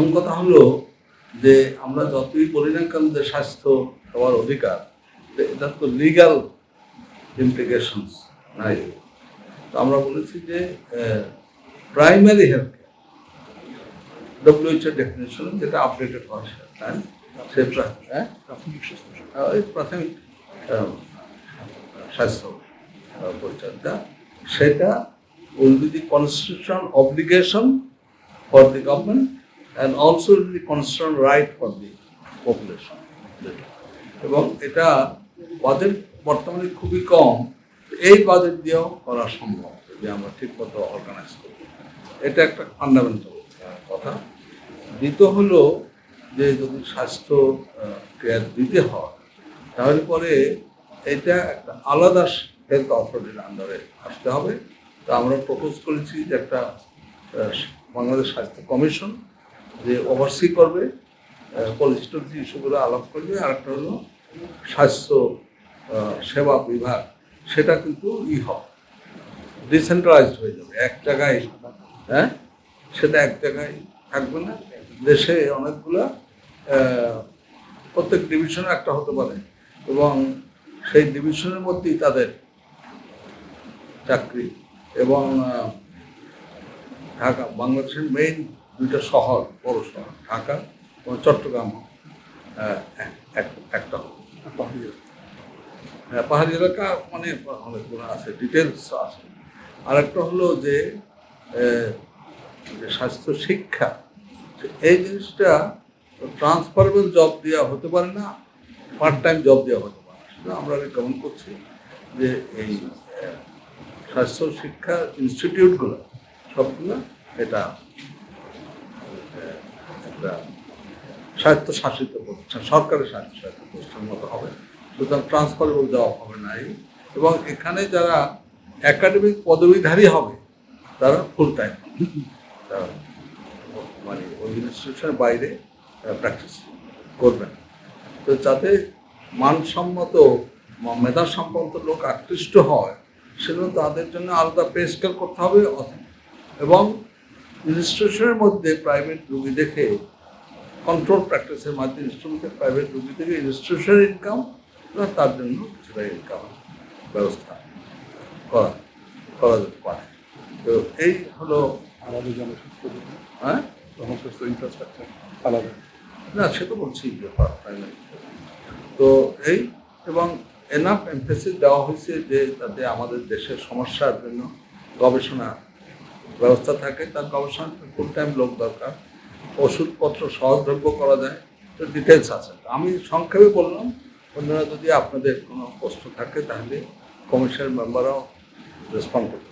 প্রথম কথা হলো যে আমরা যতই বলি না কেন যে স্বাস্থ্য সবার অধিকার এটা তো লিগাল ইমপ্লিকেশনস নাই। তো আমরা বলেছি যে primary health care WHO definition যেটা আপডেটেড হয় হ্যাঁ? সে হ্যাঁ? প্রাথমিক স্বাস্থ্য ওই প্রাথমিক স্বাস্থ্য পরিচর্যা সেটা will be the constitutional obligation for the government and also the constitutional right for the population. এবং এটা বাজেট বর্তমানে খুবই কম। এই বাজেট দিয়েও করা সম্ভব যদি আমরা ঠিক মতো অর্গানাইজ করি এটা একটা ফান্ডামেন্টাল কথা। দ্বিতীয় হলো যে যদি স্বাস্থ্য কেয়ার দিতে হয়, তাহলে পরে এটা একটা আলাদা হেলথ অথরিটির আন্ডারে আসতে হবে। তো আমরা প্রপোজ করেছি যে একটা বাংলাদেশ স্বাস্থ্য কমিশন যে ওভারসি করবে পলিসিটিভ ইস্যুগুলো আলাপ করবে। আর একটা হলো স্বাস্থ্য সেবা বিভাগ, সেটা কিন্তু ই হবে। ডিসেন্ট্রালাইজড হয়ে যাবে। এক জায়গায় হ্যাঁ? সেটা এক জায়গায় থাকবে না। দেশে অনেকগুলা প্রত্যেক ডিভিশনে একটা হতে পারে। এবং সেই ডিভিশনের মধ্যেই তাদের চাকরি। এবং ঢাকা, বাংলাদেশের মেইন দুইটা শহর বড় শহর ঢাকা এবং চট্টগ্রাম একটা পাহাড়ি হ্যাঁ পাহাড়ি এলাকা মানে অনেকগুলো আছে ডিটেলস আছে। আরেকটা হলো যে যে স্বাস্থ্য শিক্ষা এই জিনিসটা ট্রান্সফারেবল জব দেওয়া হতে পারে না পার্ট টাইম জব দেওয়া হতে পারে না। সেটা আমরা রেকমেন্ড করছি যে এই স্বাস্থ্য শিক্ষা ইনস্টিটিউটগুলো সবগুলো এটা একটা স্বায়ত্তশাসিত প্রতিষ্ঠান সরকারের স্বায়ত্তশাসিত প্রতিষ্ঠান মতো হবে। সুতরাং ট্রান্সফারেবল জব হবে না এই এবং এখানে যারা একাডেমিক পদবীধারী হবে, তারা ফুল টাইম মানে ওই ইনস্টিটিউশনের বাইরে প্র্যাকটিস করবেন তো যাতে মানসম্মত বা মেধাসম্পন্ন লোক আকৃষ্ট হয়, সেজন্য তাদের জন্য আলাদা পে স্কেল করতে হবে। এবং ইনস্টিটিউশনের মধ্যে প্রাইভেট রুগী দেখে কন্ট্রোল প্র্যাকটিসের মাধ্যমে ইনস্টিটিউশনের প্রাইভেট রুগী থেকে ইনস্টিটিউশনের ইনকাম তার জন্য কিছুটা ইনকাম ব্যবস্থা করা করা যেতে পারে। তো এই হলো আলাদা জনস্বাস্থ্য হ্যাঁ? জনস্বাস্থ্য ইনফ্রাস্ট্রাকচার আলাদা। না সে তো বলছি ব্যাপার তো এই এবং এনাফ এমফেসিস দেওয়া হয়েছে যে যাতে আমাদের দেশের সমস্যার জন্য গবেষণা ব্যবস্থা থাকে, তার গবেষণা ফুল টাইম লোক দরকার। ওষুধপত্র সহজলভ্য করা যায়, তো ডিটেলস আছে। আমি সংক্ষেপে বললাম অন্যরা যদি আপনাদের কোনো প্রশ্ন থাকে, তাহলে কমিশনের মেম্বাররাও রেসপন্ড করতে